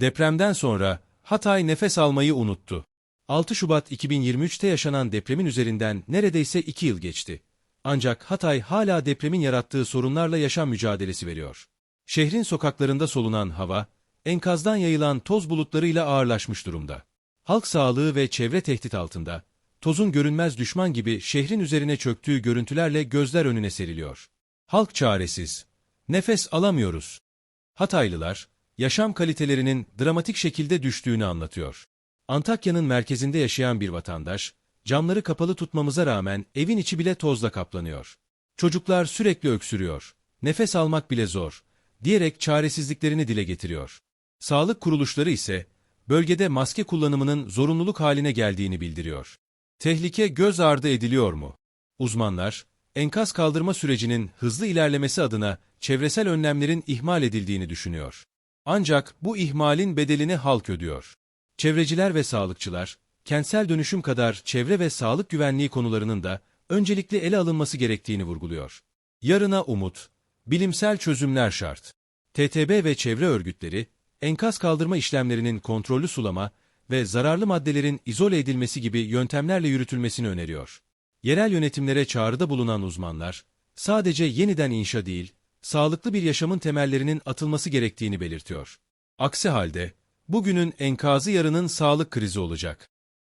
Depremden sonra Hatay nefes almayı unuttu. 6 Şubat 2023'te yaşanan depremin üzerinden neredeyse 2 yıl geçti. Ancak Hatay hala depremin yarattığı sorunlarla yaşam mücadelesi veriyor. Şehrin sokaklarında solunan hava, enkazdan yayılan toz bulutlarıyla ağırlaşmış durumda. Halk sağlığı ve çevre tehdit altında, tozun görünmez düşman gibi şehrin üzerine çöktüğü görüntülerle gözler önüne seriliyor. Halk çaresiz. Nefes alamıyoruz. Hataylılar, yaşam kalitelerinin dramatik şekilde düştüğünü anlatıyor. Antakya'nın merkezinde yaşayan bir vatandaş, camları kapalı tutmamıza rağmen evin içi bile tozla kaplanıyor. Çocuklar sürekli öksürüyor. Nefes almak bile zor, diyerek çaresizliklerini dile getiriyor. Sağlık kuruluşları ise, bölgede maske kullanımının zorunluluk haline geldiğini bildiriyor. Tehlike göz ardı ediliyor mu? Uzmanlar, enkaz kaldırma sürecinin hızlı ilerlemesi adına çevresel önlemlerin ihmal edildiğini düşünüyor. Ancak bu ihmalin bedelini halk ödüyor. Çevreciler ve sağlıkçılar, kentsel dönüşüm kadar çevre ve sağlık güvenliği konularının da öncelikli ele alınması gerektiğini vurguluyor. Yarına umut, bilimsel çözümler şart. TTB ve çevre örgütleri, enkaz kaldırma işlemlerinin kontrollü sulama ve zararlı maddelerin izole edilmesi gibi yöntemlerle yürütülmesini öneriyor. Yerel yönetimlere çağrıda bulunan uzmanlar, sadece yeniden inşa değil, sağlıklı bir yaşamın temellerinin atılması gerektiğini belirtiyor. Aksi halde, bugünün enkazı yarının sağlık krizi olacak.